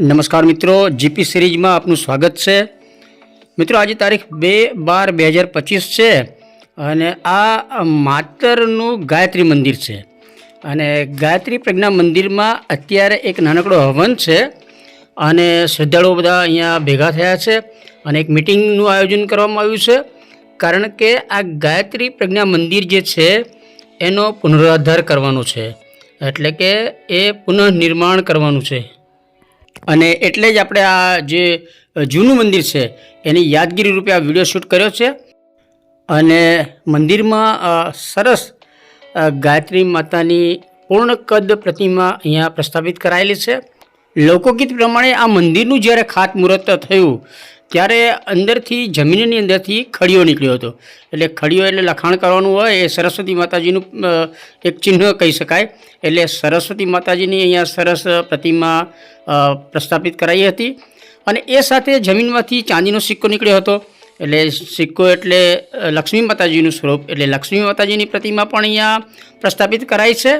નમસ્કાર મિત્રો, જીપી સિરીઝમાં આપનું સ્વાગત છે. મિત્રો, આજે તારીખ બે બાર બે હજાર પચીસ છે અને આ માતરનું ગાયત્રી મંદિર છે. અને ગાયત્રી પ્રજ્ઞા મંદિરમાં અત્યારે એક નાનકડો હવન છે અને શ્રદ્ધાળુઓ બધા અહીંયા ભેગા થયા છે અને એક મિટિંગનું આયોજન કરવામાં આવ્યું છે. કારણ કે આ ગાયત્રી પ્રજ્ઞા મંદિર જે છે, એનો પુનરુદ્ધાર કરવાનો છે. એટલે કે એ પુનઃનિર્માણ કરવાનું છે. અને એટલે જ આપણે આ જે જૂનું મંદિર છે, એની યાદગીરી રૂપે આ વીડિયો શૂટ કર્યો છે. અને મંદિરમાં સરસ ગાયત્રી માતાની પૂર્ણ કદ પ્રતિમા અહીંયા પ્રસ્થાપિત કરાયેલી છે. લોકગીત પ્રમાણે આ મંદિરનું જ્યારે ખાતમુહૂર્ત થયું ત્યારે અંદરથી, જમીનની અંદરથી ખડીયો નીકળ્યો હતો. એટલે ખડીયો એટલે લખાણ કરવાનું હોય એ સરસ્વતી માતાજીનું એક ચિહ્ન કહી શકાય. એટલે સરસ્વતી માતાજીની અહીંયા સરસ પ્રતિમા પ્રસ્થાપિત કરાઈ હતી. અને એ સાથે જમીનમાંથી ચાંદીનો સિક્કો નીકળ્યો હતો. એટલે સિક્કો એટલે લક્ષ્મી માતાજીનું સ્વરૂપ. એટલે લક્ષ્મી માતાજીની પ્રતિમા પણ અહીંયા પ્રસ્થાપિત કરાઈ છે.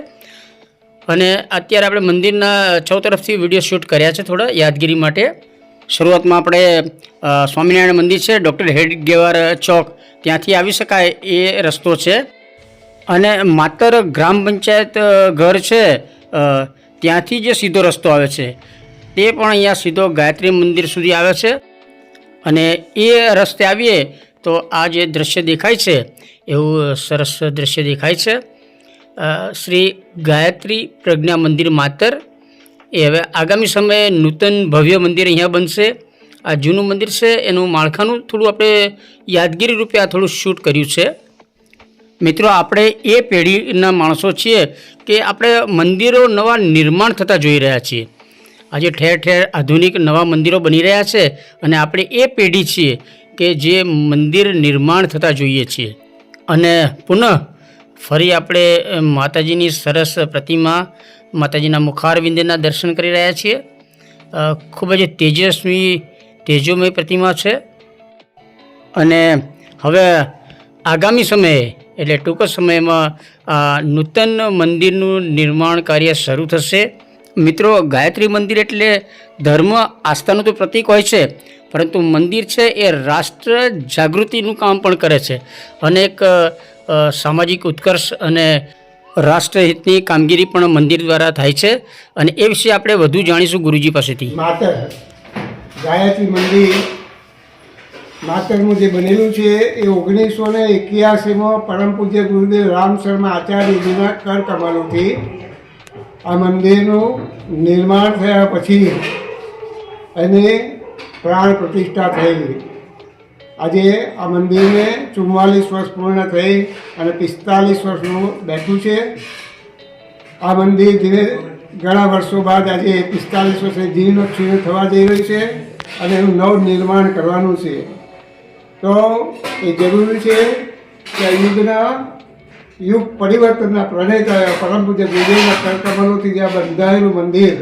અને અત્યારે આપણે મંદિરના ચૌ તરફથી વીડિયો શૂટ કર્યા છે થોડા યાદગીરી માટે. શરૂઆતમાં આપણે સ્વામિનારાયણ મંદિર છે, ડૉક્ટર હેડગેવાર ચોક. ત્યાંથી આવી શકાય એ રસ્તો છે. અને માત્ર ગ્રામ પંચાયત ઘર છે ત્યાંથી જે સીધો રસ્તો આવે છે, તે પણ અહીંયા સીધો ગાયત્રી મંદિર સુધી આવે છે. અને એ રસ્તે આવીએ તો આ જે દ્રશ્ય દેખાય છે, એવું સરસ દ્રશ્ય દેખાય છે. શ્રી ગાયત્રી પ્રજ્ઞા મંદિર માતર એ હવે આગામી સમયે નૂતન ભવ્ય મંદિર અહીંયા બનશે. આ જૂનું મંદિર છે, એનું માળખાનું થોડું આપણે યાદગીરી રૂપે આ થોડું શૂટ કર્યું છે. મિત્રો, આપણે એ પેઢીના માણસો છીએ કે આપણે મંદિરો નવા નિર્માણ થતા જોઈ રહ્યા છીએ. આજે ઠેર ઠેર આધુનિક નવા મંદિરો બની રહ્યા છે અને આપણે એ પેઢી છીએ કે જે મંદિર નિર્માણ થતા જોઈએ છીએ. અને પુનઃ ફરી આપણે માતાજીની સરસ પ્રતિમા માતાજીના મુખારવિંદના દર્શન કરી રહ્યા છીએ. ખૂબ જ તેજસ્વી તેજોમય પ્રતિમા છે. અને હવે આગામી સમયે એટલે ટૂંક સમયમાં નૂતન મંદિરનું નિર્માણ કાર્ય શરૂ થશે. મિત્રો ગાયત્રી મંદિર એટલે ધર્મ આસ્થાનું તો પ્રતીક હોય છે પરંતુ મંદિર છે એ રાષ્ટ્ર જાગૃતિનું કામ પણ કરે છે. અનેક અ, અ, સામાજિક ઉત્કર્ષ અને રાષ્ટ્રહિતની કામગીરી પણ મંદિર દ્વારા થાય છે અને એ વિશે આપણે વધુ જાણીશું ગુરુજી પાસેથી. માતર, ગાયત્રી મંદિર, માતરનું જે બનેલું છે એ ઓગણીસો ને એક્યાસીમાં પરમ પૂજ્ય ગુરુદેવ રામ શર્મા આચાર્યજીના કર કમાલોથી આ મંદિરનું નિર્માણ થયા પછી એને પ્રાણ પ્રતિષ્ઠા થયેલી. આજે આ મંદિરને ચુમ્માલીસ વર્ષ પૂર્ણ થઈ અને પિસ્તાલીસ વર્ષનું બેઠું છે. આ મંદિર ધીરે ઘણા વર્ષો બાદ આજે પિસ્તાલીસ વર્ષે જીર્ણ ક્ષીણ થવા જઈ રહ્યું છે અને એનું નવ નિર્માણ કરવાનું છે. તો એ જરૂરી છે કે યુગના, યુગ પરિવર્તનના પ્રણેતા, પરમ પૂજ્ય ગુરુદેવના કર્કમનોથી જે આ બંધાયેલું મંદિર,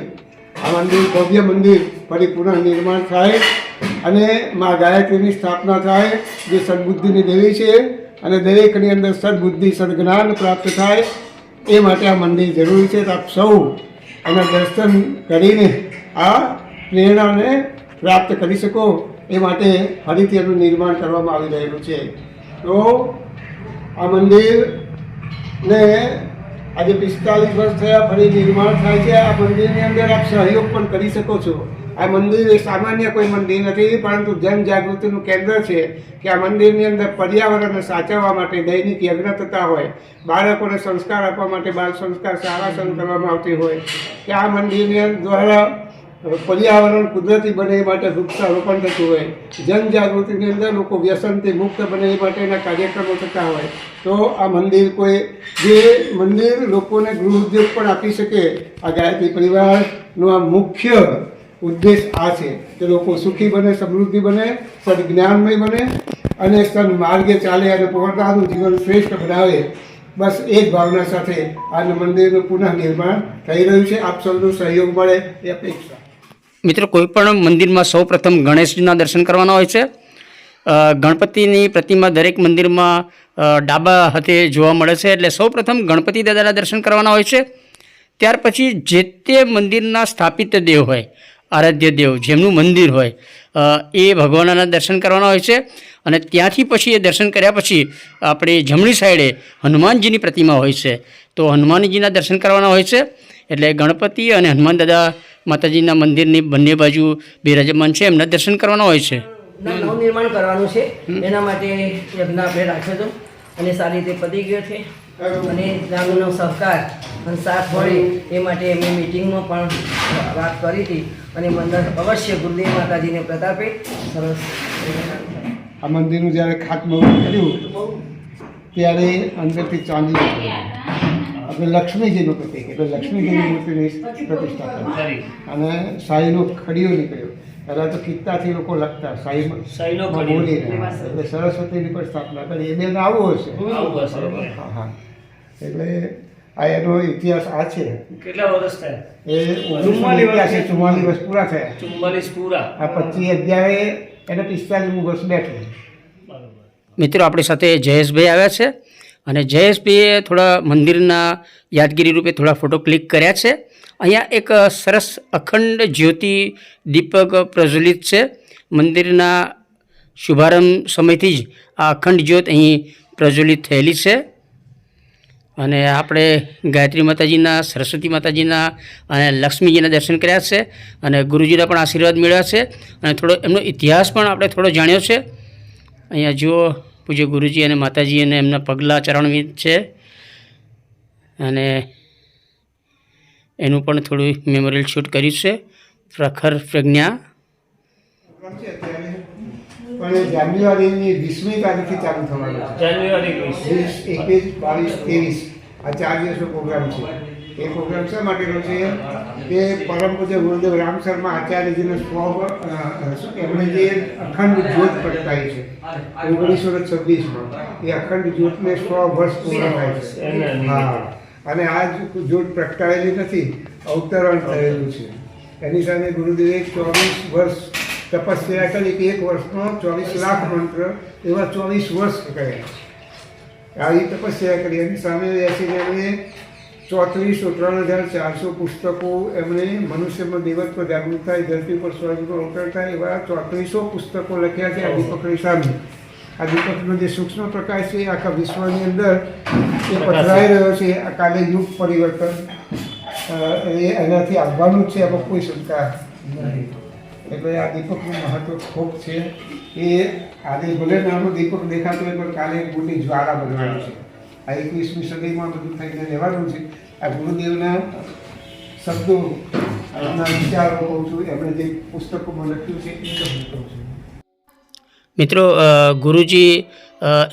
આ મંદિર ભવ્ય મંદિર ફરી પુનઃ નિર્માણ થાય અને મા ગાયત્રીની સ્થાપના થાય, જે સદબુદ્ધિની દેવી છે, અને દરેકની અંદર સદબુદ્ધિ, સદજ્ઞાન પ્રાપ્ત થાય, એ માટે આ મંદિર જરૂરી છે. તો આપ સૌ એના દર્શન કરીને આ પ્રેરણાને પ્રાપ્ત કરી શકો, એ માટે ફરીથી એનું નિર્માણ કરવામાં આવી રહેલું છે. તો આ મંદિરને આજે પિસ્તાલીસ વર્ષ થયા, ફરી નિર્માણ થાય છે. આ મંદિરની અંદર આપ સહયોગ પણ કરી શકો છો. આ મંદિર એ સામાન્ય કોઈ મંદિર નથી, પરંતુ જનજાગૃતિનું કેન્દ્ર છે કે આ મંદિરની અંદર પર્યાવરણને સાચવવા માટે દૈનિક યજ્ઞ થતા હોય, બાળકોને સંસ્કાર આપવા માટે બાળ સંસ્કાર શરૂ કરવામાં આવતી હોય, કે આ મંદિરની દ્વારા પર્યાવરણ કુદરતી બને એ માટે વૃક્ષારોપણ થતું હોય, જનજાગૃતિની અંદર લોકો વ્યસનથી મુક્ત બને એ માટેના કાર્યક્રમો થતા હોય, તો આ મંદિર કોઈ, જે મંદિર લોકોને ગૃહ ઉદ્યોગ પણ આપી શકે, આ ગાયત્રી પરિવારનો આ મુખ્ય ઉદ્દેશ આ છે કે લોકો સુખી બને, સમૃદ્ધિ બને, સદજ્ઞાનમય બને અને સન્માર્ગે ચાલે અને પોતાનું જીવન શ્રેષ્ઠ બનાવે. બસ એ જ ભાવના સાથે આ મંદિરનું પુનઃ નિર્માણ થઈ રહ્યું છે. આપ સૌનો સહયોગ મળે એ અપેક્ષા. મિત્રો, કોઈ પણ મંદિરમાં સૌ પ્રથમ ગણેશજીના દર્શન કરવાના હોય છે. ગણપતિની પ્રતિમા દરેક મંદિરમાં ડાબા હાથે જોવા મળે છે. એટલે સૌ પ્રથમ ગણપતિ દાદાના દર્શન કરવાના હોય છે. ત્યાર પછી જે તે મંદિરના સ્થાપિત દેવ હોય આરાધ્ય દેવ જેમનું મંદિર હોય એ ભગવાનના દર્શન કરવાના હોય છે. અને ત્યાંથી પછી એ દર્શન કર્યા પછી આપણે જમણી સાઈડે હનુમાનજીની પ્રતિમા હોય છે. તો હનુમાનજીના દર્શન કરવાના હોય છે. એટલે ગણપતિ અને હનુમાન દાદા માતાજીના મંદિરની બંને બાજુ બિરાજમાન છે એમના દર્શન કરવાના હોય છે. નવનિર્માણ કરવાનું છે. એના માટે યજ્ઞ આપણે રાખ્યો હતો. અને સારી રીતે પતી ગયો છે. અને ગામનો સહકાર અને સાથ મળે એ માટે એમની મિટિંગમાં પણ વાત કરી હતી અને મંદિર અવશ્ય ગુરુદેવ માતાજીને પ્રતાપે સરસ આ મંદિરનું જ્યારે ખાતમુહૂર્ત કર્યું ત્યારે અંદરથી ચાંદી આપણે લક્ષ્મીજીનું પ્રતિક એટલે લક્ષ્મીજીની મૂર્તિની પ્રતિષ્ઠા કરી. અને શાહીનો ખડીયો નીકળ્યો. પહેલાં તો કિત્તાથી લોકો લખતા શાહીમાં બોલીને એટલે સરસ્વતીની પણ સ્થાપના કરી. એ બેન આવું હશે. હા હા. એટલે આ એનો ઇતિહાસ આ છે. કેટલા વર્ષ થયા? એ ચુમ્માલીસ વર્ષ પૂરા થયા. ચુમ્માલીસ પૂરા. આ પચીસ અગિયારે એને પિસ્તાલીસમું વર્ષ બેઠું. મિત્રો આપણી સાથે જયેશભાઈ આવ્યા છે અને જયેશભાઈએ થોડા મંદિરના યાદગીરી રૂપે થોડા ફોટો ક્લિક કર્યા છે. અહીંયા એક સરસ અખંડ જ્યોતિ દીપક પ્રજ્વલિત છે. મંદિરના શુભારંભ સમયથી જ આ અખંડ જ્યોત અહીં પ્રજ્વલિત થયેલી છે. અને આપણે ગાયત્રી માતાજીના, સરસ્વતી માતાજીના અને લક્ષ્મીજીના દર્શન કર્યા છે અને ગુરુજીના પણ આશીર્વાદ મેળવ્યા છે. અને થોડો એમનો ઇતિહાસ પણ આપણે થોડો જાણ્યો છે. અહીંયા જુઓ, પૂજ્ય ગુરુજી અને માતાજી અને એમના પગલાં ચરણવિદ છે. અને એનું પણ થોડું મેમોરિયલ શૂટ કર્યું છે. પ્રખર પ્રજ્ઞા પણ એ જાન્યુઆરીની વીસમી તારીખથી ચાલુ થવાનું છે. જાન્યુઆરી વીસ. વીસ એકવીસ બાવીસ ત્રેવીસ. આ ચાર દિવસનો પ્રોગ્રામ છે. એ પ્રોગ્રામ શા માટેનો છે? કે પરમ પૂજ્ય ગુરુદેવ રામ શર્મા આચાર્યજીનો સો વ- અ, અ, શું એમણે જે અખંડ જ્યોત પ્રગટાવી છે ઓગણીસો ને છવ્વીસમાં. એ અખંડ જ્યોતને સો વર્ષ પૂર્ણ થાય છે. હા. અને આ જ્યોત પ્રગટાવેલી નથી અવતરણ થયેલું છે. એની સામે ગુરુદેવે ચોવીસ વર્ષ તપસ્યા કરી કે એક વર્ષનો ચોવીસ લાખ મંત્ર એવા ચોવીસ વર્ષ કર્યા આવી તપસ્યા કરી એની સામે બેસીને એમણે ચોત્રીસો, ત્રણ હજાર ચારસો પુસ્તકો એમણે મનુષ્યમાં દેવત્વ જાગૃત થાય, ધરતી પર સ્વર્ગનો અવતર થાય એવા ચોત્રીસો પુસ્તકો લખ્યા છે આ દીપકની સામે આ દીપકનો જે સૂક્ષ્મ પ્રકાશ છે આખા વિશ્વની અંદર એ પથરાઈ રહ્યો છે. આ કાલે યુગ પરિવર્તન એ એનાથી આવવાનું છે એમાં કોઈ શંકા નથી એટલે આ દીપકનું મહત્વ ખૂબ છે. એ આજે ભલે નાનો દીપક દેખાતો હોય, પણ કાલે મોટી જ્વાળા બનવાની છે. આ એકવીસમી સદીમાં બધું થઈને રહેવાનું છે. આ ગુરુદેવના શબ્દો, એમના વિચારો કહું છું, એમણે જે પુસ્તકોમાં લખ્યું છે, એ કહું છું. મિત્રો ગુરુજી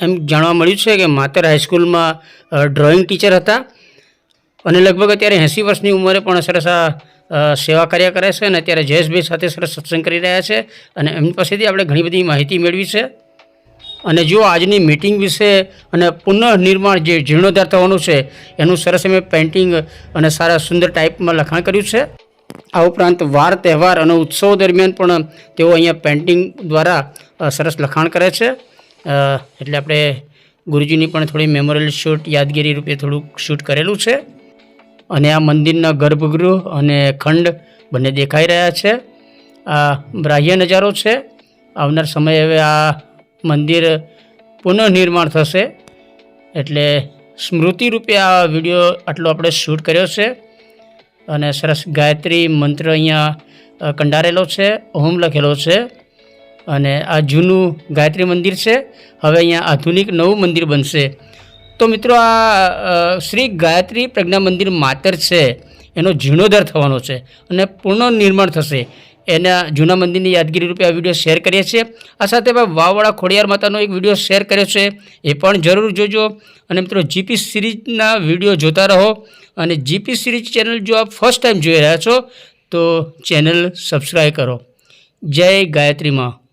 એમ જાણવા મળ્યું છે કે માતર હાઈસ્કૂલમાં ડ્રોઈંગ ટીચર હતા. અને લગભગ અત્યારે એંસી વર્ષની ઉંમરે પણ સરસ આ સેવા કાર્ય કરે છે અને અત્યારે જયેશભાઈ સાથે સરસ સત્સંગ કરી રહ્યા છે અને એમની પાસેથી આપણે ઘણી બધી માહિતી મેળવી છે. અને જો આજની મિટિંગ વિશે અને પુનઃનિર્માણ જે જીર્ણોદ્ધાર થવાનું છે, એનું સરસ અમે પેઇન્ટિંગ અને સારા સુંદર ટાઈપમાં લખાણ કર્યું છે. આ ઉપરાંત વાર, તહેવાર અને ઉત્સવો દરમિયાન પણ તેઓ અહીંયા પેઇન્ટિંગ દ્વારા સરસ લખાણ કરે છે. એટલે આપણે ગુરુજીની પણ થોડી મેમોરિયલ શૂટ યાદગીરી રૂપે થોડુંક શૂટ કરેલું છે. અને આ મંદિરના ગર્ભગૃહ અને ખંડ બંને દેખાઈ રહ્યા છે. આ બાહ્ય નજારો છે. આવનાર સમયે હવે આ મંદિર પુનઃનિર્માણ થશે. એટલે સ્મૃતિ રૂપે આ વીડિયો આટલો આપણે શૂટ કર્યો છે. અને સરસ ગાયત્રી મંત્ર અહીંયા કંડારેલો છે, ઓમ લખેલો છે. અને આ જૂનું ગાયત્રી મંદિર છે. હવે અહીંયા આધુનિક નવું મંદિર બનશે. તો મિત્રો આ શ્રી ગાયત્રી પ્રજ્ઞા મંદિર માતર છે, એનો જીર્ણોદ્ધાર થવાનો છે અને પૂર્ણ નિર્માણ થશે. એના જૂના મંદિરની યાદગીરી રૂપે આ વીડિયો શેર કરીએ છીએ. આ સાથે આપણે વાવવાળા ખોડિયાર માતાનો એક વીડિયો શેર કર્યો છે. એ પણ જરૂર જોજો. અને મિત્રો જીપી સિરીઝના વીડિયો જોતા રહો. અને જીપી સિરીઝ ચેનલ જો આપ ફર્સ્ટ ટાઈમ જોઈ રહ્યા છો, તો ચેનલ સબસ્ક્રાઈબ કરો. જય ગાયત્રી માં.